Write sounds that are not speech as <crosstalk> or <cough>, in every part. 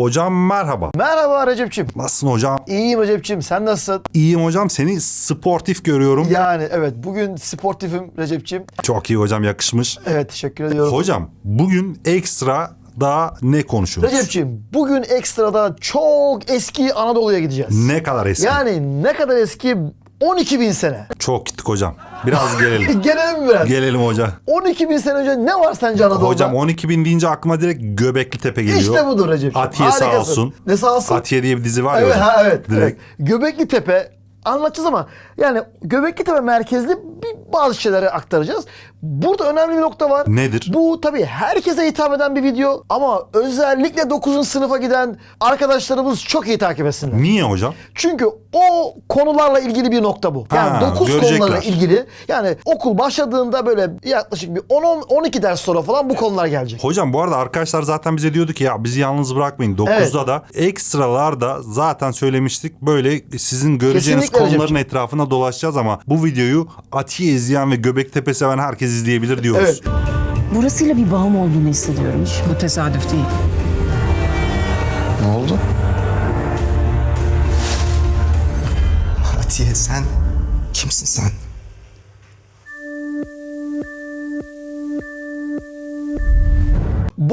Hocam merhaba. Merhaba Recep'ciğim. Nasılsın hocam? İyiyim Recep'ciğim. Sen nasılsın? İyiyim hocam. Seni sportif görüyorum. Yani evet bugün sportifim Recep'ciğim. Çok iyi hocam yakışmış. Evet teşekkür ediyorum. Hocam bugün ekstra daha ne konuşuyoruz? Recep'ciğim bugün ekstrada çok eski Anadolu'ya gideceğiz. Ne kadar eski? Yani ne kadar eski? 12 bin sene. Çok gittik hocam. Biraz gelelim. <laughs> Gelelim mi biraz? gelelim hocam. 12 bin sene önce ne var sence Anadolu'da? Hocam 12 bin deyince aklıma direkt Göbekli Tepe geliyor. İşte budur Recep'ciğim. Atiye sağ olsun. Ne sağ olsun? Atiye diye bir dizi var ya Evet, hocam. ha, evet, Direkt. evet. Göbekli Tepe anlatacağız ama yani Göbekli Tepe merkezli bazı şeyleri aktaracağız. Burada önemli bir nokta var. Nedir? Bu tabii herkese hitap eden bir video ama özellikle 9. sınıfa giden arkadaşlarımız çok iyi takip etsinler. Niye hocam? Çünkü o konularla ilgili bir nokta bu. Yani Ha, 9 görecekler. konularla ilgili. Yani okul başladığında böyle yaklaşık bir 10 12 ders sonra falan bu konular gelecek. Hocam bu arada arkadaşlar zaten bize diyordu ki ya bizi yalnız bırakmayın. 9'da Evet. da ekstralarda zaten söylemiştik. Böyle sizin göreceğiniz Kesinlikle konuların Recep'ciğim. etrafına dolaşacağız ama bu videoyu Atiye izleyen ve Göbektepe seven herkes izleyebilir diyoruz. Evet. Burasıyla bir bağım olduğunu hissediyorum. Bu tesadüf değil. Ne oldu? Atiye sen kimsin sen?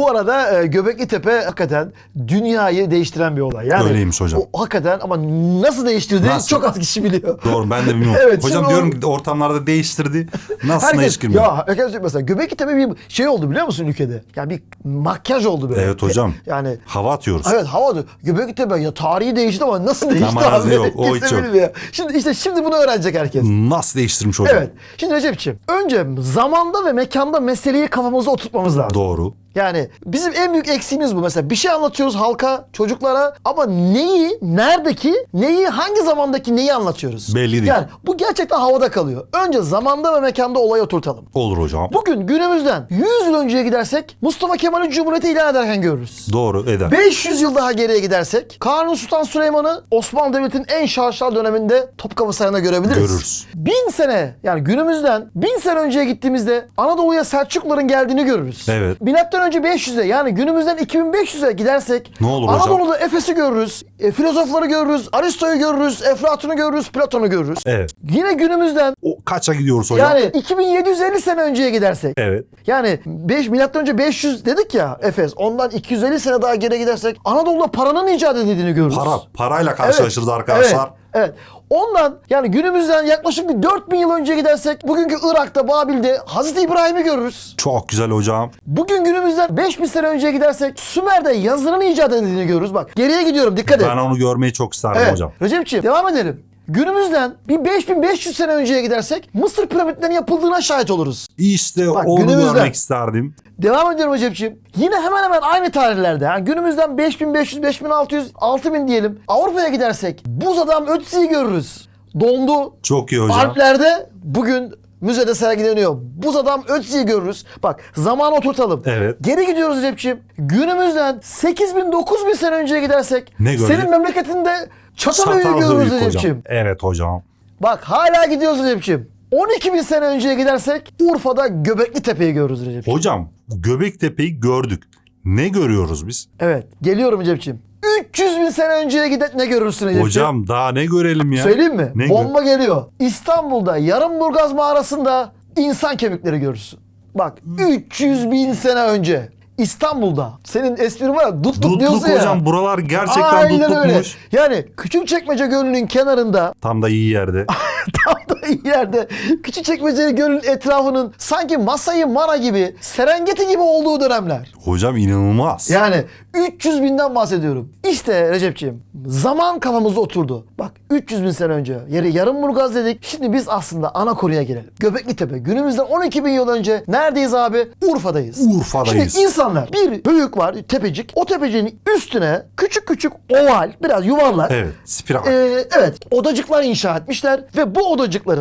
Bu arada e, Göbekli Tepe hakikaten dünyayı değiştiren bir olay. Yani Öyleymiş hocam. O, hakikaten ama nasıl değiştirdi Nasıl? çok az kişi biliyor. Doğru ben de bilmiyorum. <laughs> Evet, Hocam şimdi diyorum ki ortamlarda değiştirdi. Nasıl Herkes, girmiyor? ya herkes mesela Göbekli Tepe bir şey oldu biliyor musun ülkede? Yani bir makyaj oldu böyle. Evet hocam. Yani Hava atıyoruz. Evet hava Göbekli Tepe ya tarihi değişti ama nasıl değişti Aman abi? yok, o hiç Kimse yok. bilmiyor. Şimdi işte şimdi bunu öğrenecek herkes. Nasıl değiştirmiş hocam? Evet. Şimdi Recep'ciğim önce zamanda ve mekanda meseleyi kafamıza oturtmamız lazım. Doğru. Yani bizim en büyük eksiğimiz bu. Mesela bir şey anlatıyoruz halka, çocuklara ama neyi, neredeki, neyi, hangi zamandaki neyi anlatıyoruz? Belli değil. Yani bu gerçekten havada kalıyor. Önce zamanda ve mekanda olayı oturtalım. Olur hocam. Bugün günümüzden 100 yıl önceye gidersek Mustafa Kemal'i Cumhuriyeti ilan ederken görürüz. Doğru eder. 500 yıl daha geriye gidersek Kanuni Sultan Süleyman'ı Osmanlı Devleti'nin en şaşalı döneminde Topkapı Sarayı'nda görebiliriz. Görürüz. Bin sene yani günümüzden bin sene önceye gittiğimizde Anadolu'ya Selçukluların geldiğini görürüz. Evet. Milattan önce 500'e yani günümüzden 2500'e gidersek Ne olur hocam? Anadolu'da Efes'i görürüz, e, filozofları görürüz, Aristo'yu görürüz, Eflatun'u görürüz, Platon'u görürüz. Evet. Yine günümüzden O kaça gidiyoruz hocam? yani 2750 sene önceye gidersek Evet. yani 5 milattan önce 500 dedik ya Efes. Ondan 250 sene daha geri gidersek Anadolu'da paranın icat edildiğini görürüz. Para, parayla karşılaşırız arkadaşlar. Evet. evet. Ondan yani günümüzden yaklaşık bir 4000 yıl önce gidersek bugünkü Irak'ta Babil'de Hazreti İbrahim'i görürüz. Çok güzel hocam. Bugün günümüzden 5000 sene önceye gidersek Sümer'de yazının icat edildiğini görürüz. Bak geriye gidiyorum dikkat et. Ben onu görmeyi çok isterdim Evet. hocam. Recep'ciğim devam edelim. Günümüzden bir 5500 sene önceye gidersek Mısır piramitlerinin yapıldığına şahit oluruz. İşte Bak, onu günümüzden- görmek isterdim. Devam ediyorum Recep'ciğim. Yine hemen hemen aynı tarihlerde. Yani günümüzden 5500, 5600, 6000 diyelim. Avrupa'ya gidersek buz adam Ötzi'yi görürüz. Dondu. Çok iyi hocam. Alplerde bugün müzede sergileniyor. Buz adam Ötzi'yi görürüz. Bak zaman oturtalım. Evet. Geri gidiyoruz Recep'ciğim. Günümüzden 8000 9000 sene önceye gidersek Ne görürüz? senin memleketinde Çatalhöyük'ü Çatalhöyük görürüz hocam. Recep'ciğim. Evet hocam. Bak hala gidiyoruz Recep'ciğim. 12 bin sene önceye gidersek Urfa'da Göbekli Tepe'yi görürüz Recep'ciğim. Hocam Göbektepe'yi gördük. Ne görüyoruz biz? Evet. Geliyorum Recep'ciğim. 300 bin sene önceye gidip ne görürsün Recep'ciğim? Hocam daha ne görelim ya? Söyleyeyim mi? Ne Bomba geliyor. İstanbul'da Yarımburgaz mağarasında insan kemikleri görürsün. Bak 300 bin sene önce İstanbul'da. Senin esprin var ya dut dut diyorsun Dutluk ya. hocam buralar gerçekten Aynen öyle. dutlukmuş. Yani Küçükçekmece Gölü'nün kenarında Tam da iyi yerde. <laughs> tam <laughs> yerde Küçükçekmece Gölü'nün etrafının sanki Masai Mara gibi Serengeti gibi olduğu dönemler. hocam inanılmaz. Yani 300 binden bahsediyorum. İşte Recep'ciğim zaman kafamızda oturdu. Bak 300 bin sene önce yeri yarım burgaz dedik. Şimdi biz aslında ana konuya gelelim. Göbekli Tepe. Günümüzden 12 bin yıl önce neredeyiz abi? Urfa'dayız. Urfa'dayız. Şimdi insanlar bir büyük var tepecik. O tepeciğin üstüne küçük küçük oval biraz yuvarlak. Evet. Spiral. Ee, evet odacıklar inşa etmişler ve bu odacıkların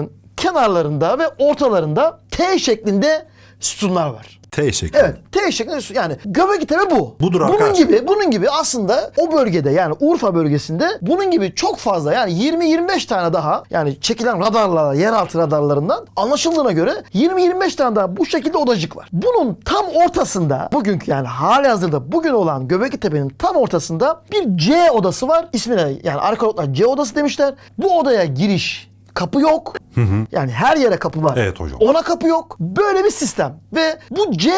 kenarlarında ve ortalarında T şeklinde sütunlar var. T şekli. Evet T şeklinde yani Göbekli Tepe bu. Budur Bunun gibi bunun gibi aslında o bölgede yani Urfa bölgesinde bunun gibi çok fazla yani 20-25 tane daha yani çekilen radarlarla yeraltı radarlarından anlaşıldığına göre 20-25 tane daha bu şekilde odacık var. Bunun tam ortasında bugünkü yani hali hazırda bugün olan Göbekli Tepe'nin tam ortasında bir C odası var. İsmine yani arkeologlar C odası demişler. Bu odaya giriş kapı yok. Yani her yere kapı var. Evet hocam. Ona kapı yok. Böyle bir sistem. Ve bu C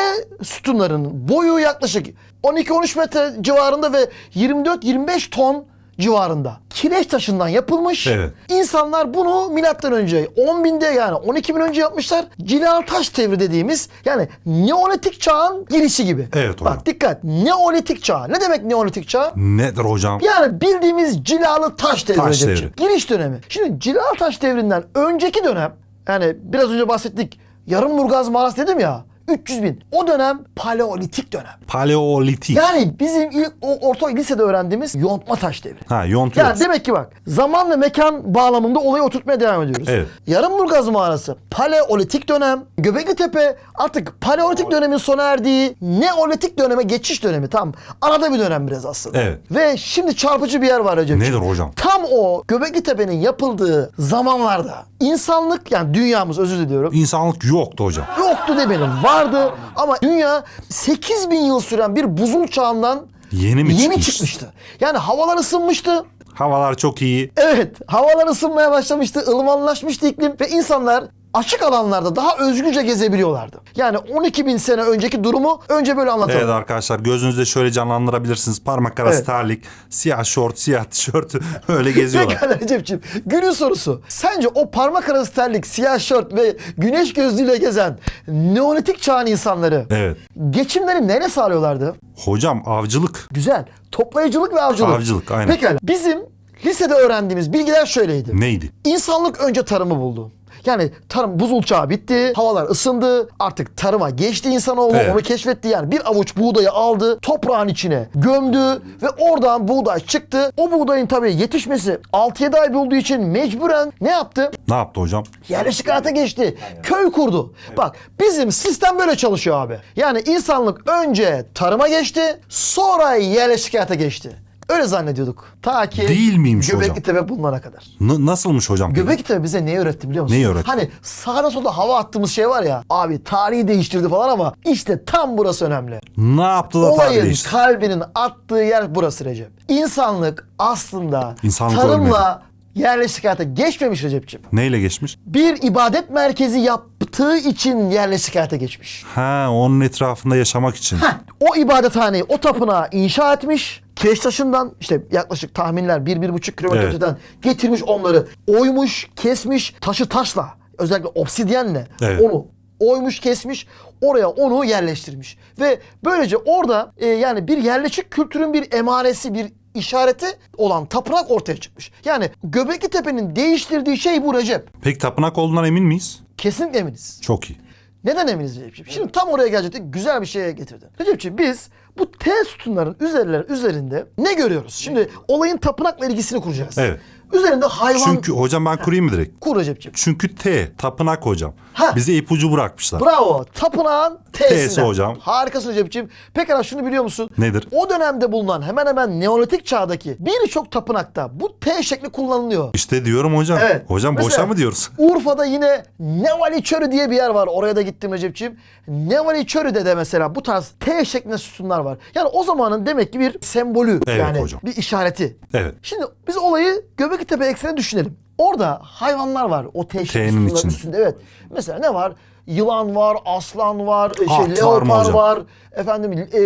sütunların boyu yaklaşık 12-13 metre civarında ve 24-25 ton civarında. Kireç taşından yapılmış. Evet. İnsanlar bunu milattan önce 10 binde yani 12 bin önce yapmışlar. Cilal taş devri dediğimiz yani Neolitik çağın girişi gibi. Evet hocam. Bak dikkat. Neolitik çağ. Ne demek Neolitik çağ? Nedir hocam? Yani bildiğimiz cilalı taş devri. Taş Recep'ciğim. Giriş dönemi. Şimdi cilalı taş devrinden önceki dönem yani biraz önce bahsettik yarım burgaz mağarası dedim ya 300 bin. O dönem paleolitik dönem. Paleolitik. Yani bizim ilk o orta lisede öğrendiğimiz yontma taş devri. Ha yontuyoruz. Yani demek ki bak zaman ve mekan bağlamında olayı oturtmaya devam ediyoruz. Evet. Yarımburgaz mağarası paleolitik dönem. Göbekli Tepe artık paleolitik dönemin sona erdiği neolitik döneme geçiş dönemi. Tam arada bir dönem biraz aslında. Evet. Ve şimdi çarpıcı bir yer var Recep'ciğim. Nedir hocam? Tam o Göbekli Tepe'nin yapıldığı zamanlarda insanlık yani dünyamız özür diliyorum. İnsanlık yoktu hocam. Yoktu demeyelim vardı ama dünya 8000 yıl süren bir buzul çağından Yeni mi yeni çıkmış? çıkmıştı. Yani havalar ısınmıştı. Havalar çok iyi. Evet, havalar ısınmaya başlamıştı, ılımanlaşmıştı iklim ve insanlar açık alanlarda daha özgürce gezebiliyorlardı. Yani 12 bin sene önceki durumu önce böyle anlatalım. Evet arkadaşlar gözünüzde şöyle canlandırabilirsiniz. Parmak arası Evet. terlik, siyah şort, siyah tişört <laughs> öyle geziyorlar. Pekala Recep'ciğim. Günün sorusu. Sence o parmak arası terlik, siyah şort ve güneş gözlüğüyle gezen Neolitik çağın insanları Evet. geçimleri neyle sağlıyorlardı? Hocam avcılık. Güzel. Toplayıcılık ve avcılık. Avcılık, aynen. Pekala. Bizim lisede öğrendiğimiz bilgiler şöyleydi. Neydi? İnsanlık önce tarımı buldu. Yani tarım buzul çağı bitti, havalar ısındı, artık tarıma geçti insanoğlu, Evet. onu keşfetti yani bir avuç buğdayı aldı, toprağın içine gömdü ve oradan buğday çıktı. O buğdayın tabii yetişmesi 6-7 ay olduğu için mecburen ne yaptı? Ne yaptı hocam? Yerleşik hayata geçti. Köy kurdu. Bak bizim sistem böyle çalışıyor abi. Yani insanlık önce tarıma geçti, sonra yerleşik hayata geçti. Öyle zannediyorduk. Ta ki Değil miymiş hocam? Göbekli Tepe bulunana kadar. N- nasılmış hocam? peki? Göbekli Tepe bize neyi öğretti biliyor musun? Neyi öğretti? Hani sağda solda hava attığımız şey var ya. Abi tarihi değiştirdi falan ama işte tam burası önemli. Ne yaptı da Olayın değişti? kalbinin attığı yer burası Recep. İnsanlık aslında İnsanlık tarımla yerleşik hayata geçmemiş Recep'ciğim. Neyle geçmiş? Bir ibadet merkezi yaptığı için yerleşik hayata geçmiş. Ha onun etrafında yaşamak için. Heh, o ibadethaneyi, o tapınağı inşa etmiş. Kireç taşından işte yaklaşık tahminler 1-1,5 kilometre Evet. öteden getirmiş onları. Oymuş, kesmiş, taşı taşla. Özellikle obsidyenle Evet. onu oymuş, kesmiş. Oraya onu yerleştirmiş. Ve böylece orada e, yani bir yerleşik kültürün bir emaresi, bir işareti olan tapınak ortaya çıkmış. Yani Göbekli Tepe'nin değiştirdiği şey bu Recep. Peki tapınak olduğundan emin miyiz? Kesinlikle eminiz. Çok iyi. Neden eminiz Recep'ciğim? Şimdi tam oraya gelecektik. Güzel bir şeye getirdin. Recep'ciğim biz bu T sütunların üzerler, üzerinde ne görüyoruz? Şimdi olayın tapınakla ilgisini kuracağız. Evet. Üzerinde hayvan... Çünkü hocam ben kurayım mı direkt? Kur Recep'ciğim. Çünkü T, tapınak hocam. Ha. Bize ipucu bırakmışlar. Bravo. Tapınağın T'sinden. T'si hocam. Harikasın Recep'ciğim. Pekala şunu biliyor musun? Nedir? O dönemde bulunan hemen hemen Neolitik çağdaki birçok tapınakta bu T şekli kullanılıyor. İşte diyorum hocam. Evet. Hocam boşa Mesela mı diyoruz? <laughs> Urfa'da yine Nevali Çörü diye bir yer var. Oraya da gittim Recep'ciğim. Nevali Çörü'de de mesela bu tarz T şeklinde sütunlar var. Yani o zamanın demek ki bir sembolü Evet yani hocam. bir işareti. Evet. Şimdi biz olayı Göbekli Tepe eksenine düşünelim. Orada hayvanlar var o T şekli T'nin sütunların içinde. üstünde. Evet. Mesela ne var? Yılan var, aslan var, e, At var şey, mı leopar hocam? var, efendim e,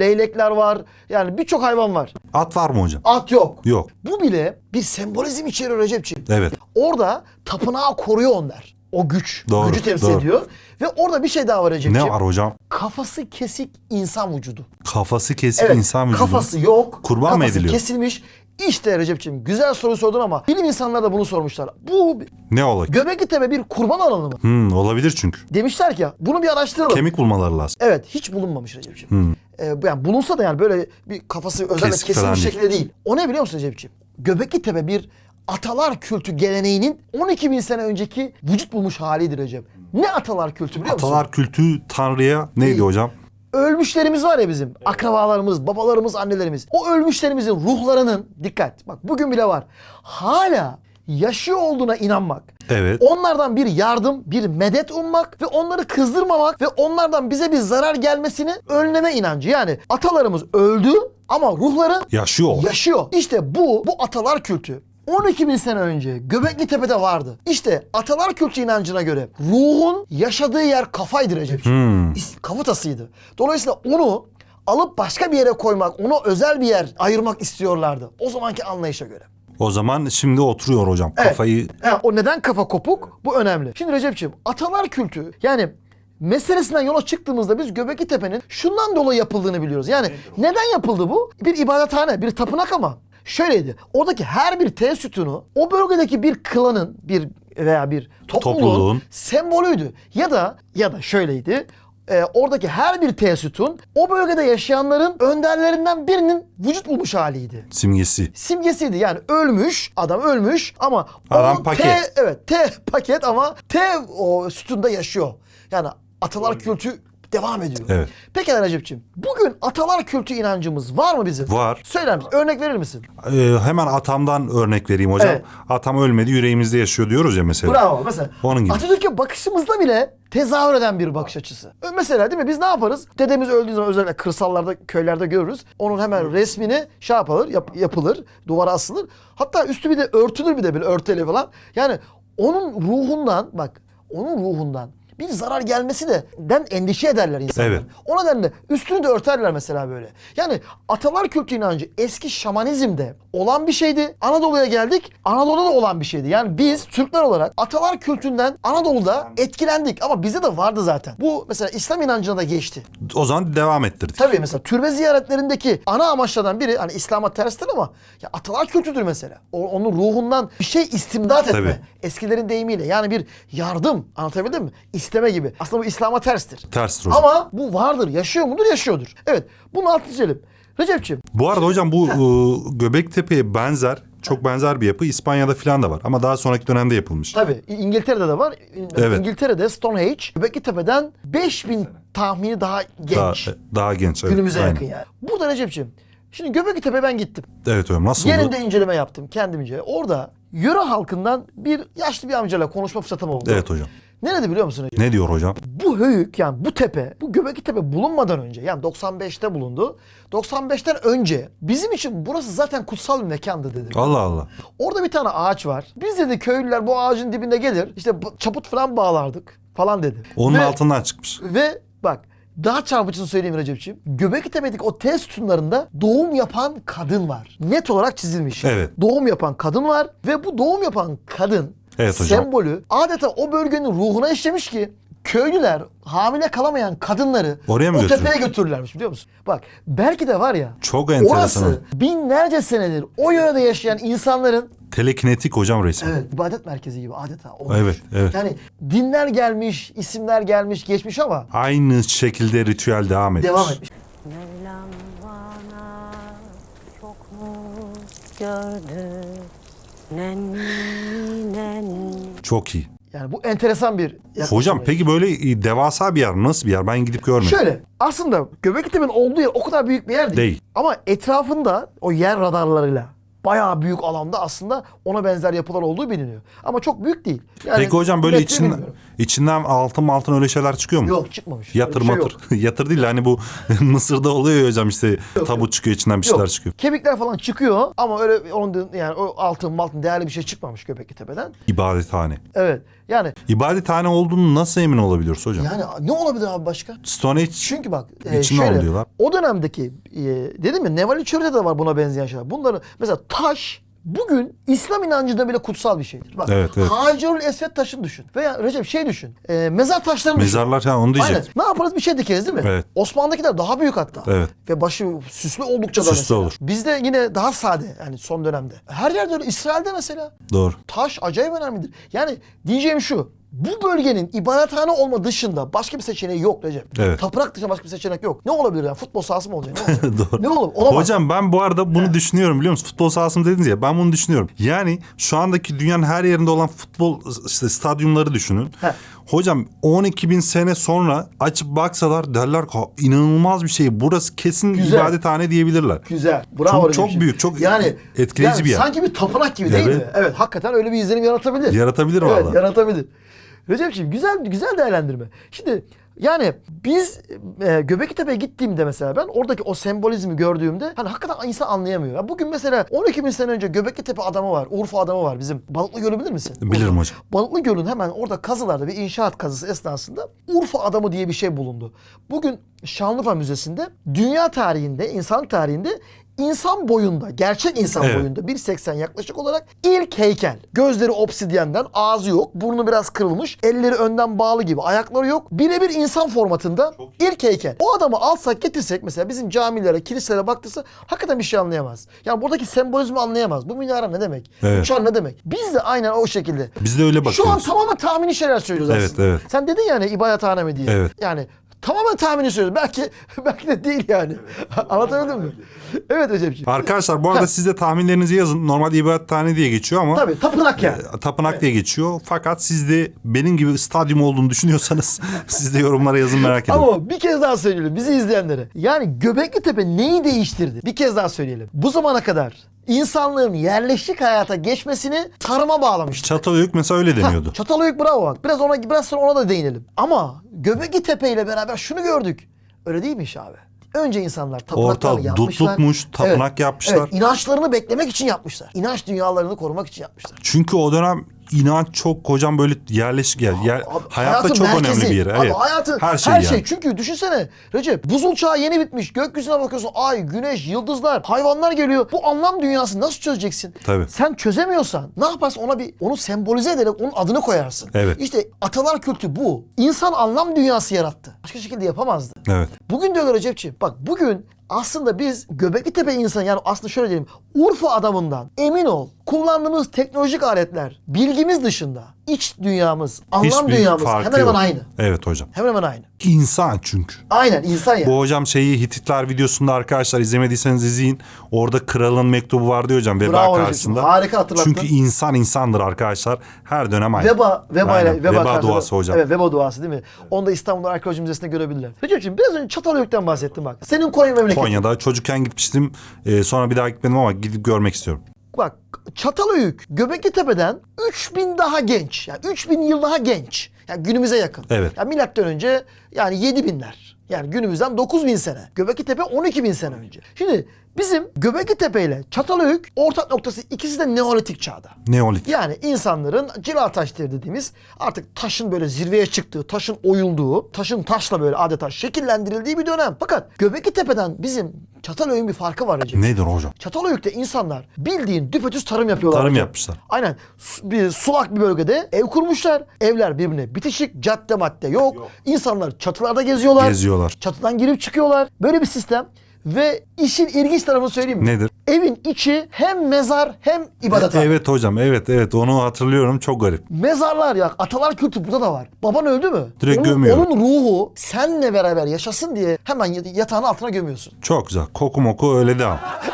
leylekler var. Yani birçok hayvan var. At var mı hocam? At yok. Yok. Bu bile bir sembolizm içeriyor Recep'ciğim. Evet. Orada tapınağı koruyor onlar. O güç. Doğru, gücü temsil doğru. ediyor. Ve orada bir şey daha var Recep'ciğim. Ne var hocam? Kafası kesik insan vücudu. Kafası kesik Evet. insan vücudu. Kafası yok. Kurban mı kafası ediliyor? kesilmiş. İşte Recep'ciğim güzel soru sordun ama bilim insanları da bunu sormuşlar. Bu Ne ola? Göbekli Tepe bir kurban alanı mı? Hmm, olabilir çünkü. Demişler ki bunu bir araştıralım. Kemik bulmaları lazım. Evet hiç bulunmamış Recep'ciğim. Ee, bu- yani bulunsa da yani böyle bir kafası özellikle Kesik falan kesilmiş değil. şekilde değil. O ne biliyor musun Recep'ciğim? Göbekli Tepe bir atalar kültü geleneğinin 12 bin sene önceki vücut bulmuş halidir Recep. Ne atalar kültü biliyor musun? Atalar kültü Tanrı'ya neydi İyi. hocam? Ölmüşlerimiz var ya bizim. Akrabalarımız, babalarımız, annelerimiz. O ölmüşlerimizin ruhlarının dikkat bak bugün bile var. Hala yaşıyor olduğuna inanmak. Evet. Onlardan bir yardım, bir medet ummak ve onları kızdırmamak ve onlardan bize bir zarar gelmesini önleme inancı. Yani atalarımız öldü ama ruhları Yaşıyor. yaşıyor. İşte bu, bu atalar kültü. 12 bin sene önce Göbekli Tepe'de vardı. İşte atalar kültü inancına göre ruhun yaşadığı yer kafaydı Recep'ciğim. İs- Kafatasıydı. Dolayısıyla onu alıp başka bir yere koymak, ona özel bir yer ayırmak istiyorlardı. O zamanki anlayışa göre. O zaman şimdi oturuyor hocam. Evet. Kafayı Ha, o neden kafa kopuk? Bu önemli. Şimdi Recep'ciğim atalar kültü yani meselesinden yola çıktığımızda biz Göbekli Tepe'nin şundan dolayı yapıldığını biliyoruz. Yani neden yapıldı bu? Bir ibadethane, bir tapınak ama şöyleydi. Oradaki her bir T sütunu o bölgedeki bir klanın, bir veya bir topluluğun, Topluluğun. sembolüydü. Ya da ya da şöyleydi. e, oradaki her bir T sütun o bölgede yaşayanların önderlerinden birinin vücut bulmuş haliydi simgesi. simgesiydi. Yani ölmüş, adam ölmüş ama Adam o paket. T, evet T paket ama T o sütunda yaşıyor. Yani atalar kültü devam ediyor. Evet. Peki Recep'ciğim bugün atalar kültü inancımız var mı bizim? Var. Söyler misin? Örnek verir misin? Ee, hemen atamdan örnek vereyim hocam. Evet. Atam ölmedi yüreğimizde yaşıyor diyoruz ya mesela. Bravo. Mesela Onun gibi. Atatürk'e bakışımızda bile tezahür eden bir bakış açısı. Mesela değil mi? Biz ne yaparız? Dedemiz öldüğü zaman özellikle kırsallarda, köylerde görürüz. Onun hemen resmini şey yapılır, yap- yapılır, duvara asılır. Hatta üstü bir de örtülür bir de böyle örteli falan. Yani onun ruhundan bak, onun ruhundan bir zarar gelmesi de den endişe ederler insanlar. Evet. O nedenle üstünü de örterler mesela böyle. Yani atalar kültü inancı eski şamanizmde olan bir şeydi. Anadolu'ya geldik. Anadolu'da da olan bir şeydi. Yani biz Türkler olarak atalar kültünden Anadolu'da etkilendik. Ama bizde de vardı zaten. Bu mesela İslam inancına da geçti. O zaman devam ettirdik. Tabii mesela türbe ziyaretlerindeki ana amaçlardan biri hani İslam'a terstir ama ya atalar kültüdür mesela. O, onun ruhundan bir şey istimdat etme. Tabii. Eskilerin deyimiyle yani bir yardım anlatabildim mi? İsteme gibi. Aslında bu İslam'a terstir. Terstir hocam. Ama bu vardır. Yaşıyor mudur? Yaşıyordur. Evet. Bunu altı çizelim. Recep'ciğim. Bu arada hocam bu e, Göbektepe'ye benzer, çok benzer bir yapı İspanya'da falan da var. Ama daha sonraki dönemde yapılmış. Tabii İngiltere'de de var. Evet. İngiltere'de Stonehenge Göbekli Tepe'den 5000 tahmini daha genç. Daha, daha genç. Evet. Günümüze Aynen. yakın yani. Burada Recep'ciğim. Şimdi Göbekli Tepe ben gittim. Evet hocam nasıl Yerinde oldu? inceleme yaptım kendimce. Orada yöre halkından bir yaşlı bir amcayla konuşma fırsatım oldu. Evet hocam. Ne dedi biliyor musun? Ne diyor hocam? Bu höyük yani bu tepe, bu Göbekli Tepe bulunmadan önce yani 95'te bulundu. 95'ten önce bizim için burası zaten kutsal bir mekandı dedi. Allah Allah. Orada bir tane ağaç var. Biz dedi köylüler bu ağacın dibinde gelir. işte çaput falan bağlardık falan dedi. Onun Ve- altından çıkmış. Ve bak daha çarpıcını söyleyeyim Recep'ciğim. Göbekli Tepe'deki o test sütunlarında doğum yapan kadın var. Net olarak çizilmiş. Evet. Doğum yapan kadın var ve bu doğum yapan kadın Evet hocam. sembolü adeta o bölgenin ruhuna işlemiş ki köylüler hamile kalamayan kadınları Oraya mı o götürüyor? tepeye götürürlermiş biliyor musun? Bak belki de var ya Çok enteresan. orası binlerce senedir o yörede yaşayan insanların Telekinetik hocam resim. Evet, ibadet merkezi gibi adeta olmuş. Evet, evet. Yani dinler gelmiş, isimler gelmiş, geçmiş ama Aynı şekilde ritüel devam etmiş. devam etmiş. Mevlam bana çok mu gördü Çok iyi. Yani bu enteresan bir yaklaşım. Hocam peki böyle e, devasa bir yer nasıl bir yer? Ben gidip görmedim. Şöyle aslında Göbekli Tepe'nin olduğu yer o kadar büyük bir yer değil. Değil. Ama etrafında o yer radarlarıyla bayağı büyük alanda aslında ona benzer yapılar olduğu biliniyor. Ama çok büyük değil. Yani Peki hocam böyle metre içinden, bilmiyorum. içinden altın altın öyle şeyler çıkıyor mu? Yok çıkmamış. Yatır Öyle bir şey matır. <laughs> Yatır değil de hani bu <laughs> Mısır'da oluyor ya hocam işte tabut çıkıyor içinden bir şeyler Yok. çıkıyor. Kemikler falan çıkıyor ama öyle onun yani o altın altın değerli bir şey çıkmamış Göbekli Tepe'den. İbadethane. Evet. Yani İbadethane olduğunu nasıl emin olabiliyoruz hocam? yani ne olabilir abi başka? Stonehenge Çünkü bak e, İçinden şöyle oluyorlar. o dönemdeki e, dedim ya Çölü'de de var buna benzeyen şeyler. Bunların mesela taş bugün İslam inancında bile kutsal bir şeydir. Bak Evet, evet. Hacerül Esved taşını düşün. Veya Recep şey düşün. E, mezar taşlarını düşün. mezarlar ha onu diyecek. Aynen. Ne yaparız? Bir şey dikeriz değil mi? Evet. Osmanlı'dakiler daha büyük hatta. Evet. Ve başı süslü oldukça da Süslü mesela. olur. Bizde yine daha sade yani son dönemde. Her yerde öyle. İsrail'de mesela. Doğru. Taş acayip önemlidir. Yani diyeceğim şu. Bu bölgenin ibadethane olma dışında başka bir seçeneği yok Recep. Evet. Tapınak dışında başka bir seçenek yok. Ne olabilir yani? Futbol sahası mı olacak? Ne <laughs> olacak? Doğru. Ne olur? Olamaz. Hocam ben bu arada bunu düşünüyorum biliyor musun? Futbol sahası mı dediniz ya ben bunu düşünüyorum. Yani şu andaki dünyanın her yerinde olan futbol işte stadyumları düşünün. He. Hocam 12 bin sene sonra açıp baksalar derler ki "Ha, inanılmaz bir şey. Burası kesin Güzel. ibadethane diyebilirler. Güzel. Bravo Çok- çok büyük, çok yani, etkileyici yani bir yer. Sanki bir tapınak gibi değil Evet. mi? Evet. Hakikaten öyle bir izlenim yaratabilir. Yaratabilir Evet vallahi. yaratabilir. Recep'ciğim güzel güzel değerlendirme. Şimdi yani biz e, Göbekli Tepe'ye gittiğimde mesela ben oradaki o sembolizmi gördüğümde hani hakikaten insan anlayamıyor. Ya bugün mesela 12 bin sene önce Göbekli Tepe adamı var. Urfa adamı var bizim. Balıklı Gölü bilir misin? Bilirim hocam. Balıklı Göl'ün hemen orada kazılarda bir inşaat kazısı esnasında Urfa adamı diye bir şey bulundu. Bugün Şanlıurfa Müzesi'nde dünya tarihinde, insan tarihinde insan boyunda, gerçek insan Evet. boyunda 1.80 yaklaşık olarak ilk heykel. Gözleri obsidyenden, ağzı yok, burnu biraz kırılmış, elleri önden bağlı gibi, ayakları yok. Birebir insan formatında ilk heykel. O adamı alsak getirsek mesela bizim camilere, kiliselere baktıysa hakikaten bir şey anlayamaz. Yani buradaki sembolizmi anlayamaz. Bu minare ne demek? Evet. Bu çan ne demek? Biz de aynen o şekilde. Biz de öyle Şu an bakıyoruz. tamamen tahmini şeyler söylüyoruz Evet, aslında. evet. Sen dedin yani ibadethane mi diye. Evet. Yani tamamen tahmini söylüyoruz. Belki <laughs> belki de değil yani. Anlatabildim mi? Evet Recep'ciğim. Arkadaşlar bu arada siz de tahminlerinizi yazın. Normalde ibadethane diye geçiyor ama Tabii tapınak yani. e, tapınak diye geçiyor. Fakat siz de benim gibi stadyum olduğunu düşünüyorsanız <laughs> siz de yorumlara yazın merak ediyorum. Ama bir kez daha söyleyelim bizi izleyenlere. Yani Göbekli Tepe neyi değiştirdi? Bir kez daha söyleyelim. Bu zamana kadar insanlığın yerleşik hayata geçmesini tarıma bağlamıştı. Çatalhöyük mesela öyle deniyordu. Ha, Çatalhöyük bravo bak. Biraz ona biraz sonra ona da değinelim. Ama Göbekli Tepe ile beraber şunu gördük. Öyle değilmiş abi. Önce insanlar tapınaklarını Orta yapmışlar. tutmuş, tapınak yapmışlar. Evet, inançlarını beklemek için yapmışlar. İnanç dünyalarını korumak için yapmışlar. Çünkü o dönem inanç çok hocam böyle yerleşik yer. yer Abi, hayatta çok merkezi. önemli bir yer. Abi Evet. hayatın her şey yani. Çünkü düşünsene Recep buzul çağı yeni bitmiş. Gökyüzüne bakıyorsun ay, güneş, yıldızlar, hayvanlar geliyor. Bu anlam dünyasını nasıl çözeceksin? Tabii. Sen çözemiyorsan ne yaparsın ona bir onu sembolize ederek onun adını koyarsın. Evet. İşte atalar kültü bu. İnsan anlam dünyası yarattı. Başka şekilde yapamazdı. Evet. Bugün öyle Recep'ciğim. Bak bugün aslında biz Göbekli Tepe insan yani aslında şöyle diyelim Urfa adamından emin ol kullandığımız teknolojik aletler bilgimiz dışında iç dünyamız, anlam Hiçbir dünyamız farkı hemen hemen yok. aynı. Evet hocam. Hemen hemen aynı. İnsan çünkü. Aynen insan ya. Bu hocam şeyi Hititler videosunda arkadaşlar izlemediyseniz izleyin. Orada kralın mektubu var diyor hocam veba Bravo hocam. karşısında. Harika hatırlattın. Çünkü insan insandır arkadaşlar. Her dönem aynı. Veba, veba, Aynen. ile, veba, Veba duası hocam. Evet veba duası değil mi? Onu da İstanbul Arkeoloji Müzesi'nde görebilirler. Recep'ciğim biraz önce Çatalhöyük'ten bahsettim bak. Senin Konya memleketi. Konya'da çocukken gitmiştim. Ee, sonra bir daha gitmedim ama gidip görmek istiyorum. Bak Çatalhöyük Göbekli Tepe'den 3000 daha genç. Yani 3000 yıl daha genç. Yani günümüze yakın. Evet. Yani milattan önce yani 7000'ler. Yani günümüzden 9000 sene. Göbekli Tepe 12000 sene önce. Şimdi bizim Göbekli Tepe ile Çatalhöyük ortak noktası ikisi de Neolitik çağda. Neolit. Yani insanların cila taş devri dediğimiz artık taşın böyle zirveye çıktığı, taşın oyulduğu, taşın taşla böyle adeta şekillendirildiği bir dönem. Fakat Göbekli Tepe'den bizim Çatalhöyük'ün bir farkı var Recep. Nedir hocam? Çatalhöyük'te insanlar bildiğin düpedüz tarım yapıyorlar. Tarım hocam. yapmışlar. Aynen. Su- Bir sulak bir bölgede ev kurmuşlar. Evler birbirine bitişik. Cadde madde yok. İnsanlar çatılarda geziyorlar. Geziyorlar. Çatıdan girip çıkıyorlar. Böyle bir sistem. Ve işin ilginç tarafını söyleyeyim mi? Nedir? Evin içi hem mezar hem ibadethane. Evet hocam evet evet onu hatırlıyorum çok garip. Mezarlar ya atalar kültürü burada da var. Baban öldü mü? Direkt onun, gömüyor. Onun ruhu seninle beraber yaşasın diye hemen yat- yatağın altına gömüyorsun. Çok güzel. Koku moku öyle devam. <laughs>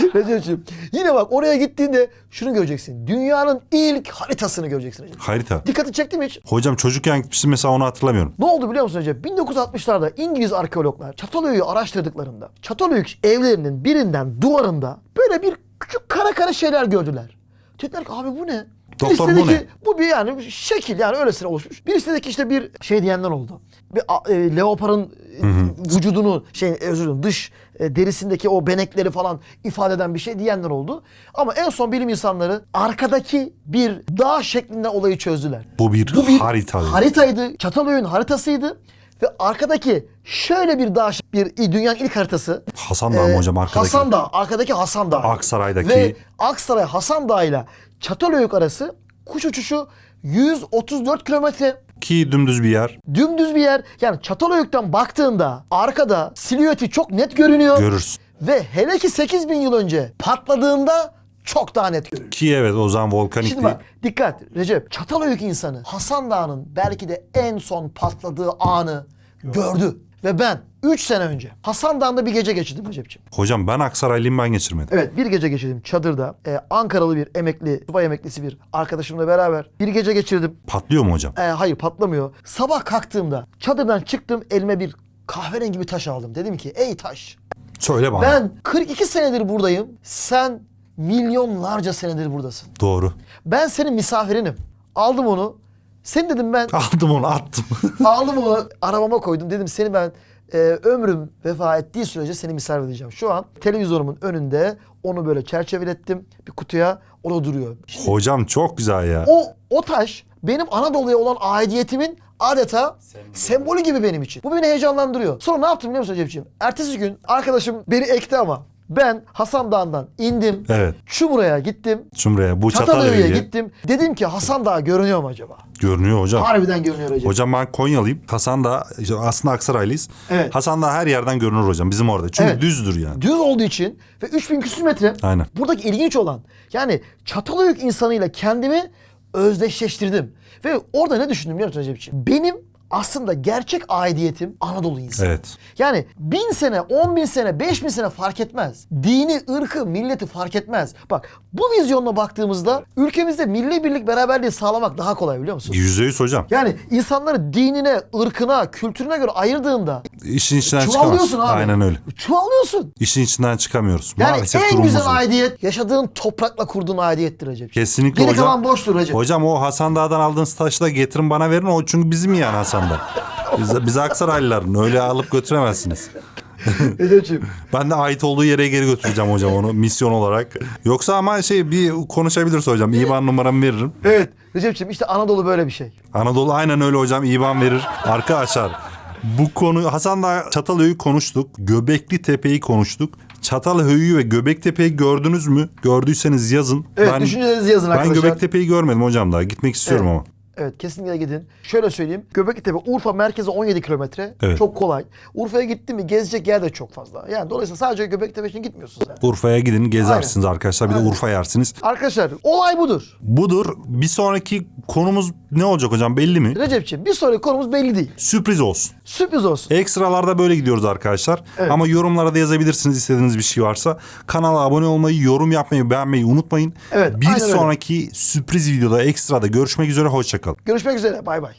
<laughs> Recep'ciğim yine bak oraya gittiğinde şunu göreceksin. Dünyanın ilk haritasını göreceksin Recep. Harita. Dikkati çekti mi hiç? Hocam çocukken gitmiştim mesela onu hatırlamıyorum. Ne oldu biliyor musun Recep? 1960'larda İngiliz arkeologlar Çatalhöyük'ü araştırdıklarında Çatalhöyük evlerinin birinden duvarında böyle bir küçük kara kara şeyler gördüler. Dediler ki abi bu ne? Doktor, bu ne? Bu bir yani şekil yani öylesine oluşmuş. Birisi dedi ki işte bir şey diyenler oldu. Bir e, leoparın e, vücudunu şey özür dilerim dış e, derisindeki o benekleri falan ifade eden bir şey diyenler oldu. Ama en son bilim insanları arkadaki bir dağ şeklinde olayı çözdüler. Bu bir, Bu bir harita. haritaydı. Çatalhöyük'ün haritasıydı. Ve arkadaki şöyle bir dağ, bir dünyanın ilk haritası. Hasan Dağı mı Ee, hocam arkadaki? Hasan Dağı, arkadaki Hasan Dağı. Aksaray'daki- Ve Aksaray Hasan Dağı ile Çatalhöyük arası kuş uçuşu 134 kilometre. Ki dümdüz bir yer. Dümdüz bir yer. Yani Çatalhöyük'ten baktığında arkada silüeti çok net görünüyor. Görürsün. Ve hele ki 8000 yıl önce patladığında çok daha net görülür. Ki evet o zaman volkanik Şimdi bak dikkat Recep Çatalhöyük insanı Hasan Dağı'nın belki de en son patladığı anı gördü. Ve ben 3 sene önce Hasan Dağı'nda bir gece geçirdim Recep'ciğim. Hocam ben Aksaraylıyım ben geçirmedim. Evet bir gece geçirdim çadırda. Ee, Ankaralı bir emekli, subay emeklisi bir arkadaşımla beraber bir gece geçirdim. Patlıyor mu hocam? Ee, hayır patlamıyor. Sabah kalktığımda çadırdan çıktım elime bir kahverengi bir taş aldım. Dedim ki ey taş Söyle bana. ben 42 senedir buradayım. Sen milyonlarca senedir buradasın. Doğru. Ben senin misafirinim. Aldım onu. Sen dedim ben <laughs> Aldım onu attım. <laughs> aldım onu arabama koydum. Dedim seni ben e, ömrüm vefa ettiği sürece seni misafir edeceğim. Şu an televizyonumun önünde onu böyle çerçevelettim bir kutuya. Orada duruyor. hocam çok güzel ya. O o taş benim Anadolu'ya olan aidiyetimin adeta sembolü gibi benim için. Bu beni heyecanlandırıyor. Sonra ne yaptım biliyor musun Recep'ciğim? Ertesi gün arkadaşım beni ekti ama ben Hasan Dağı'ndan indim. Evet. Çumra'ya gittim. Çumra'ya bu Çatalhöyük'e gittim. Dedim ki Hasan Dağı görünüyor mu acaba? görünüyor hocam. Harbiden görünüyor Recep. Hocam ben Konyalıyım. Hasan da işte aslında Aksaraylıyız. Evet. Hasan da her yerden görünür hocam bizim orada. Çünkü Evet. düzdür yani. Düz olduğu için ve 3000 küsür metre. Aynen. Buradaki ilginç olan yani Çatalhöyük insanıyla kendimi özdeşleştirdim. Ve orada ne düşündüm biliyor musun Recep'ciğim? Benim aslında gerçek aidiyetim Anadolu insanı. Evet. Yani bin sene, on bin sene, beş bin sene fark etmez. Dini, ırkı, milleti fark etmez. Bak bu vizyonla baktığımızda ülkemizde milli birlik beraberliği sağlamak daha kolay biliyor musun? Yüzde yüz hocam. Yani insanları dinine, ırkına, kültürüne göre ayırdığında İşin içinden çıkamıyorsun. abi. Aynen öyle. Çuvallıyorsun. İşin içinden çıkamıyoruz. Yani Maalesef en güzel bu. aidiyet yaşadığın toprakla kurduğun aidiyettir Recep. Kesinlikle Geri hocam. kalan boştur Recep. Hocam o Hasan Dağ'dan aldığınız taşı da getirin bana verin. O çünkü bizim yani Hasan Dağ. Biz, biz Aksaraylıların öyle alıp götüremezsiniz. Recep'ciğim. <laughs> Ben de ait olduğu yere geri götüreceğim hocam onu misyon olarak. Yoksa ama şey bir konuşabiliriz hocam. İban numaramı veririm. Evet Recep'ciğim işte Anadolu böyle bir şey. Anadolu aynen öyle hocam. İban verir. Arkadaşlar bu konu Hasan Dağ Çatalhöyük'ü konuştuk. Göbekli Tepe'yi konuştuk. Çatalhöyük'ü ve Göbektepe'yi gördünüz mü? Gördüyseniz yazın. Evet düşüncelerinizi yazın Ben arkadaşlar. Göbektepe'yi görmedim hocam daha. Gitmek istiyorum Evet. ama. Evet kesinlikle gidin. Şöyle söyleyeyim. Göbekli Tepe Urfa merkeze 17 kilometre. Evet. Çok kolay. Urfa'ya gittin mi gezecek yer de çok fazla. Yani dolayısıyla sadece Göbekli Tepe için gitmiyorsun sen. Urfa'ya gidin gezersiniz arkadaşlar. Bir de Urfa yersiniz. Arkadaşlar olay budur. Budur. Bir sonraki konumuz ne olacak hocam belli mi? Recep'ciğim bir sonraki konumuz belli değil. Sürpriz olsun. Sürpriz olsun. Ekstralarda böyle gidiyoruz arkadaşlar. Evet. Ama yorumlara da yazabilirsiniz istediğiniz bir şey varsa. Kanala abone olmayı, yorum yapmayı, beğenmeyi unutmayın. Evet, Bir aynen öyle. sonraki sürpriz videoda ekstrada görüşmek üzere. Hoşçakalın bakalım. Görüşmek üzere. Bay bay.